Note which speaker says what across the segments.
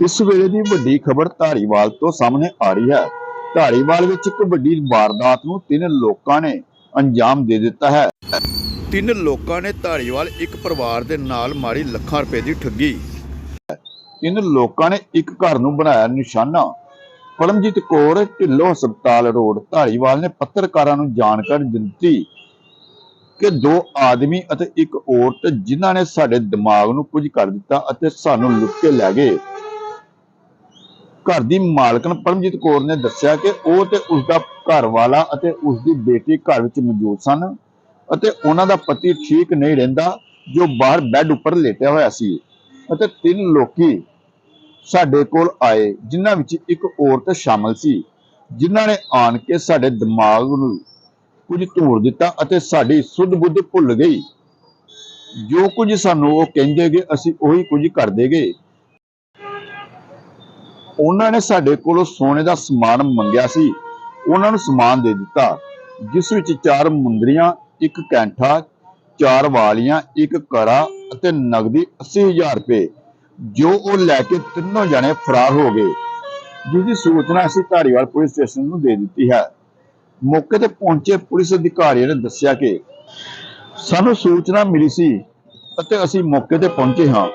Speaker 1: ਇਸ ਵੇਲੇ ਦੀ ਵੱਡੀ ਖਬਰ ਧਾਰੀਵਾਲ ਤੋਂ ਸਾਹਮਣੇ ਆ ਰਹੀ ਹੈ। ਧਾਰੀਵਾਲ ਵਿੱਚ ਇੱਕ ਵੱਡੀ ਵਾਰਦਾਤ ਨੂੰ ਤਿੰਨ ਲੋਕਾਂ ਨੇ ਅੰਜਾਮ ਦੇ ਦਿੱਤਾ ਹੈ। ਤਿੰਨ ਲੋਕਾਂ ਨੇ ਧਾਰੀਵਾਲ ਇੱਕ ਪਰਿਵਾਰ ਦੇ ਨਾਲ ਮਾਰੀ ਲੱਖਾਂ ਰੁਪਏ ਦੀ ਠੱਗੀ। ਤਿੰਨ ਲੋਕਾਂ ਨੇ ਇੱਕ ਘਰ ਨੂੰ ਬਣਾਇਆ ਨਿਸ਼ਾਨਾ। ਪਰਮਜੀਤ ਕੌਰ ਢਿੱਲੋਂ ਹਸਪਤਾਲ ਰੋਡ ਧਾਰੀਵਾਲ ਨੇ ਪੱਤਰਕਾਰਾਂ ਨੂੰ ਜਾਣਕਾਰੀ ਦਿੱਤੀ ਕਿ ਦੋ ਆਦਮੀ ਅਤੇ ਇੱਕ ਔਰਤ ਜਿਨ੍ਹਾਂ ਨੇ ਸਾਡੇ ਦਿਮਾਗ ਨੂੰ ਕੁਝ ਕਰ ਦਿੱਤਾ ਅਤੇ ਸਾਨੂੰ ਲੁੱਟ ਕੇ ਲੈ ਗਏ। ਘਰ ਦੀ ਮਾਲਕਨ ਪਰਮਜੀਤ ਕੌਰ ਨੇ ਦੱਸਿਆ ਕਿ ਉਹ ਤੇ ਉਸ ਦਾ ਘਰ ਵਾਲਾ ਅਤੇ ਉਸ ਦੀ ਬੇਟੀ ਘਰ ਵਿੱਚ ਮੌਜੂਦ ਸਨ ਅਤੇ ਉਹਨਾਂ ਦਾ ਪਤੀ ਠੀਕ ਨਹੀਂ ਰਹਿੰਦਾ, ਜੋ ਬਾਹਰ ਬੈੱਡ ਉੱਪਰ ਲੇਟਿਆ ਹੋਇਆ ਸੀ ਅਤੇ ਤਿੰਨ ਲੋਕੀ ਸਾਡੇ ਕੋਲ ਆਏ, ਜਿਨ੍ਹਾਂ ਵਿੱਚ ਇੱਕ ਔਰਤ ਸ਼ਾਮਲ ਸੀ, ਜਿਨ੍ਹਾਂ ਨੇ ਆਣ ਕੇ ਸਾਡੇ ਦਿਮਾਗ ਨੂੰ ਕੁਝ ਧੂੜ ਦਿੱਤਾ ਅਤੇ ਸਾਡੀ ਸੁੱਧ ਬੁੱਧ ਭੁੱਲ ਗਈ। ਜੋ ਕੁਝ ਸਾਨੂੰ ਉਹ ਕਹਿੰਦੇ ਗਏ ਅਸੀਂ ਉਹੀ ਕੁਝ ਕਰਦੇ ਗਏ ਉਹਨਾਂ ਨੇ ਸਾਡੇ ਕੋਲੋਂ ਸੋਨੇ ਦਾ ਸਮਾਨ ਮੰਗਿਆ ਸੀ। ਉਹਨਾਂ ਨੂੰ ਸਮਾਨ ਦੇ ਦਿੱਤਾ, ਜਿਸ ਵਿੱਚ ਚਾਰ ਮੁੰਦਰੀਆਂ, ਇੱਕ ਕੈਂਠਾ, ਚਾਰ ਵਾਲੀਆਂ, ਇੱਕ ਕੜਾ ਅਤੇ ਨਗਦੀ 80000 ਰੁਪਏ, ਜੋ ਉਹ ਲੈ ਕੇ ਤਿੰਨੋਂ ਜਣੇ ਫਰਾਰ ਹੋ ਗਏ ਜਿਸ ਦੀ ਸੂਚਨਾ ਅਸੀਂ ਧਾਰੀਵਾਲ ਪੁਲਿਸ ਸਟੇਸ਼ਨ ਨੂੰ ਦੇ ਦਿੱਤੀ ਹੈ। ਮੌਕੇ ਤੇ ਪਹੁੰਚੇ ਪੁਲਿਸ ਅਧਿਕਾਰੀਆਂ ਨੇ ਦੱਸਿਆ ਕਿ ਸਾਨੂੰ ਸੂਚਨਾ ਮਿਲੀ ਸੀ ਅਤੇ ਅਸੀਂ ਮੌਕੇ ਤੇ ਪਹੁੰਚੇ ਹਾਂ।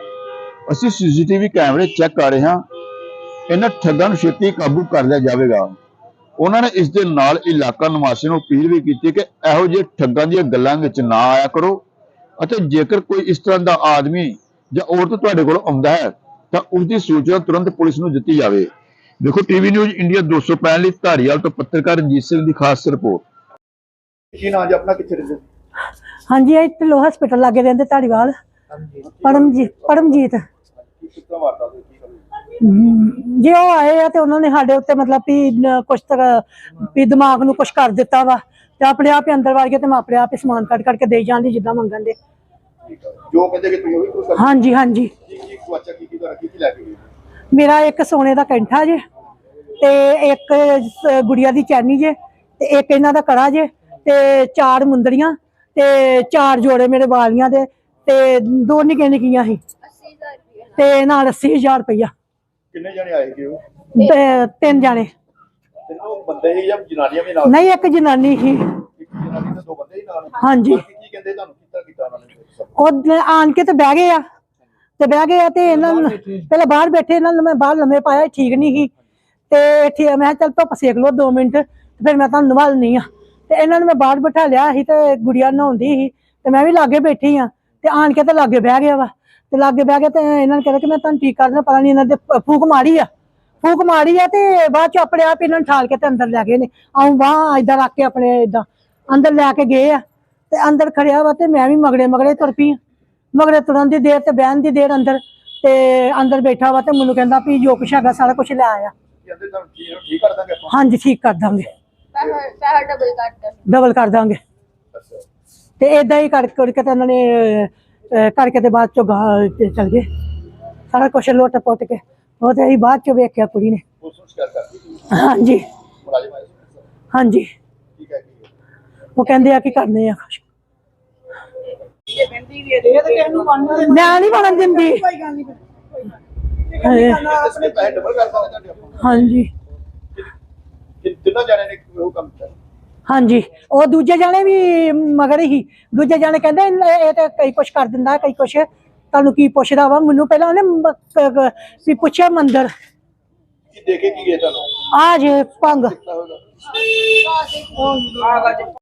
Speaker 1: ਅਸੀਂ ਸੀਸੀਟੀਵੀ ਕੈਮਰੇ ਚੈੱਕ ਕਰ ਰਹੇ ਹਾਂ ਇਹਨਾਂ ਠੱਗਾਂ ਨੂੰ ਛੇਤੀ ਕਾਬੂ ਕਰ ਲਿਆ ਜਾਵੇਗਾ। ਉਹਨਾਂ ਨੇ ਇਸ ਦੇ ਨਾਲ ਇਲਾਕਾ ਨਿਵਾਸੀਆਂ ਨੂੰ ਅਪੀਲ ਵੀ ਕੀਤੀ ਕਿ ਇਹੋ ਜਿਹੇ ਠੱਗਾਂ ਦੀਆਂ ਗੱਲਾਂ ਵਿੱਚ ਨਾ ਆਇਆ ਕਰੋ ਅਤੇ ਜੇਕਰ ਕੋਈ ਇਸ ਤਰ੍ਹਾਂ ਦਾ ਆਦਮੀ ਜਾਂ ਔਰਤ ਤੁਹਾਡੇ ਕੋਲ ਆਉਂਦਾ ਹੈ ਤਾਂ ਉਸ ਦੀ ਸੂਚਨਾ ਤੁਰੰਤ ਪੁਲਿਸ ਨੂੰ ਦਿੱਤੀ ਜਾਵੇ। ਦੇਖੋ ਟੀਵੀ ਨਿਊਜ਼ ਇੰਡੀਆ 265 ਲਈ ਧਾਰੀਵਾਲ ਤੋਂ ਪੱਤਰਕਾਰ ਰਣਜੀਤ ਸਿੰਘ ਦੀ ਖਾਸ ਰਿਪੋਰਟ।
Speaker 2: ਕੀ ਨਾਂ ਜੀ? ਆਪਣਾ ਕਿੱਥੇ ਰਹਿੰਦੇ?
Speaker 3: ਹਾਂਜੀ ਇਹ ਢਿੱਲੋਂ ਹਸਪੀਟਲ ਲਾਗੇ ਰਹਿੰਦੇ ਧਾਰੀਵਾਲ।
Speaker 2: ਹਾਂਜੀ।
Speaker 3: ਪਰਮਜੀਤ। ਪਰਮਜੀਤ
Speaker 2: ਵਾਰਤਾ ਹੋਈ?
Speaker 3: ਜੇ ਉਹ ਆਏ ਆ ਤੇ ਉਹਨਾਂ ਨੇ ਸਾਡੇ ਉੱਤੇ ਮਤਲਬ ਵੀ ਕੁਛ ਤਰ੍ਹਾਂ ਵੀ ਦਿਮਾਗ ਨੂੰ ਕੁਛ ਕਰ ਦਿੱਤਾ ਵਾ। ਤੇ ਆਪਣੇ ਆਪ ਹੀ ਅੰਦਰ ਵੜ ਕੇ ਤੇ ਮੈਂ ਆਪਣੇ ਆਪ ਹੀ ਸਮਾਨ ਕੱਢ ਕੱਢ ਕੇ ਦੇਈ ਜਾਂਦੀ ਜਿੱਦਾਂ ਮੰਗਣ ਦੇ।
Speaker 2: ਜੋ ਕਹਿੰਦੇ ਕਿ ਤੁਸੀਂ ਉਹ ਵੀ ਕੁਝ ਕਰ
Speaker 3: ਹਾਂਜੀ ਹਾਂਜੀ।
Speaker 2: ਕੀ ਕੀ ਕੁਆਚਾ ਕੀ ਕੀ ਕਰ ਕੀ ਕੀ ਲੈ ਕੇ ਗਏ?
Speaker 3: ਮੇਰਾ ਇੱਕ ਸੋਨੇ ਦਾ ਕੈਂਠਾ ਜੇ ਤੇ ਇੱਕ ਸ- ਗੁੜੀਆ ਦੀ ਚੈਨੀ ਜੇ ਤੇ ਇੱਕ ਇਹਨਾਂ ਦਾ ਕੜਾ ਜੇ ਤੇ ਚਾਰ ਮੁੰਦਰੀਆਂ ਤੇ ਚਾਰ ਜੋੜੇ ਮੇਰੇ ਵਾਲੀਆਂ ਦੇ ਤੇ ਦੋ ਨਿੱਕੀਆਂ ਨਿੱਕੀਆਂ ਸੀ ਤੇ ਨਾਲ 80000 ਰੁਪਇਆ
Speaker 2: ਕਿੰਨੇ ਜਣੇ ਆਏ ਕਿ ਉਹ?
Speaker 3: ਤੇ ਤਿੰਨ ਜਾਣੇ।
Speaker 2: ਤਿੰਨੋਂ ਬੰਦੇ ਹੀ ਜਾਂ ਜਨਾਨੀਆਂ ਵੀ ਨਾਲ?
Speaker 3: ਨਹੀਂ ਇੱਕ ਜਨਾਨੀ ਸੀ।
Speaker 2: ਇੱਕ ਜਨਾਨੀ ਤੇ ਦੋ ਬੰਦੇ ਹੀ ਨਾਲ?
Speaker 3: ਹਾਂਜੀ।
Speaker 2: ਬਾਕੀ ਕੀ ਕਹਿੰਦੇ ਤੁਹਾਨੂੰ? ਕੀਤਾ ਕੀਤਾ ਉਹਨਾਂ ਨੇ? ਸਭ?
Speaker 3: ਉਹ ਆਣ ਕੇ ਤੇ ਬਹਿ ਗਏ ਆ। ਤੇ ਬਹਿ ਗਏ ਆ ਤੇ ਇਹਨਾਂ ਨੂੰ ਪਹਿਲਾਂ ਬਾਹਰ ਬੈਠੇ ਇਹਨਾਂ ਨੂੰ ਮੈਂ ਬਾਹਰ ਲੰਮੇ ਪਾਇਆ ਠੀਕ ਨਹੀਂ ਸੀ। ਤੇ ਠੀਕ ਮੈਂ ਕਿਹਾ ਚੱਲ ਧੁੱਪ ਸੇਕ ਲਓ 2 ਮਿੰਟ ਤੇ ਫਿਰ ਮੈਂ ਤੁਹਾਨੂੰ ਨਵਾਲਣੀ ਆ। ਤੇ ਇਹਨਾਂ ਨੂੰ ਮੈਂ ਬਾਹਰ ਬਿਠਾ ਲਿਆ ਸੀ ਤੇ ਗੁੜੀਆ ਨਹਾਉਂਦੀ ਸੀ। ਤੇ ਮੈਂ ਵੀ ਲਾਗੇ ਬੈਠੀ ਆ। ਤੇ ਆਣ ਕੇ ਤੇ ਲਾਗੇ ਬਹਿ ਗਿਆ ਵਾ। ਤੇ ਲਾਗੇ ਬਹਿ ਕੇ ਤੇ ਇਹਨਾਂ ਨੇ ਕਿਹਾ ਕਿ ਮੈਂ ਤੁਹਾਨੂੰ ਠੀਕ ਕਰ ਦੇਣਾ ਪਤਾ ਨਹੀਂ ਇਹਨਾਂ ਦੇ ਫੂਕ ਮਾਰੀ ਆ। ਫੂਕ ਮਾਰੀ ਆ ਤੇ ਬਾਅਦ ਚ ਆਪਣੇ ਆਪ ਇਹਨਾਂ ਨੂੰ ਠਾਲ ਕੇ ਤੇ ਅੰਦਰ ਲੈ ਗਏ ਨੇ। ਆਉਂ ਬਾਹ ਏਦਾਂ ਰੱਖ ਕੇ ਆਪਣੇ ਏਦਾਂ ਅੰਦਰ ਲੈ ਕੇ ਗਏ ਆ। ਤੇ ਅੰਦਰ ਖੜਿਆ ਵਾ ਤੇ ਮੈਂ ਵੀ ਮਗੜੇ ਮਗੜੇ ਤੁਰ ਪਈ ਆਂ। ਮਗਰੇ ਤੁਰਨ ਦੀ ਦੇਰ ਤੇ ਬਹਿਣ ਦੀ ਦੇਰ ਅੰਦਰ ਤੇ ਅੰਦਰ ਬੈਠਾ ਵਾ ਤੇ ਮੈਨੂੰ ਕਹਿੰਦਾ ਵੀ ਜੋ ਕੁਛ ਹੈਗਾ ਸਾਰਾ ਕੁਛ ਲੈ ਆਇਆ
Speaker 2: ਕਹਿੰਦੇ ਤੁਹਾਨੂੰ ਠੀਕ ਠੀਕ ਕਰ ਦਾਂਗੇ ਆਪਾਂ।
Speaker 3: ਹਾਂਜੀ ਠੀਕ ਕਰ ਦਾਂਗੇ।
Speaker 4: ਡਬਲ ਕਰ
Speaker 3: ਡਬਲ ਕਰ ਦਾਂਗੇ। ਤੇ ਇਦਾਂ ਹੀ ਕਰ ਕਰਕੇ ਤੇ ਉਹਨਾਂ ਨੇ ਕਰਕੇ ਤੇ ਬਾਅਦ ਚੋਂ ਗਾਂ ਚਲ ਗਏ। ਸਾਰਾ ਕੁਛ ਲੁੱਟ ਪੁੱਟ ਕੇ। ਉਹ ਤੇ ਅਸੀਂ ਬਾਅਦ ਚੋਂ ਵੇਖਿਆ ਕੁੜੀ ਨੇ। ਹਾਂਜੀ। ਹਾਂਜੀ।
Speaker 2: ਠੀਕ ਹੈ ਕੀ
Speaker 3: ਉਹ ਕਹਿੰਦੇ ਆ ਕਿ ਕਰਨੇ ਆ ਕੁਛ। ਮੈਂ ਨਹੀਂ ਬਣਨ ਦਿੰਦੀ। ਹਾਂਜੀ।
Speaker 2: ਤਿੰਨੋਂ ਜਣੇ ਨੇ ਉਹ ਕੰਮ ਕੀਤਾ?
Speaker 3: ਹਾਂਜੀ। ਉਹ ਦੂਜੇ ਜਾਣੇ ਵੀ ਮਗਰ ਹੀ। ਦੂਜੇ ਜਾਣੇ ਕਹਿੰਦੇ ਇਹ ਤੇ ਕਈ ਕੁਛ ਕਰ ਦਿੰਦਾ ਕਈ ਕੁਛ। ਤੁਹਾਨੂੰ ਕੀ ਪੁੱਛਦਾ ਵਾ? ਮੈਨੂੰ ਪਹਿਲਾਂ ਉਹਨੇ ਵੀ ਪੁੱਛਿਆ ਮੰਦਰ।
Speaker 2: ਕੀ ਦੇ ਕੇ ਗਏ ਤੁਹਾਨੂੰ?
Speaker 3: ਆ ਜੇ ਭੰਗ।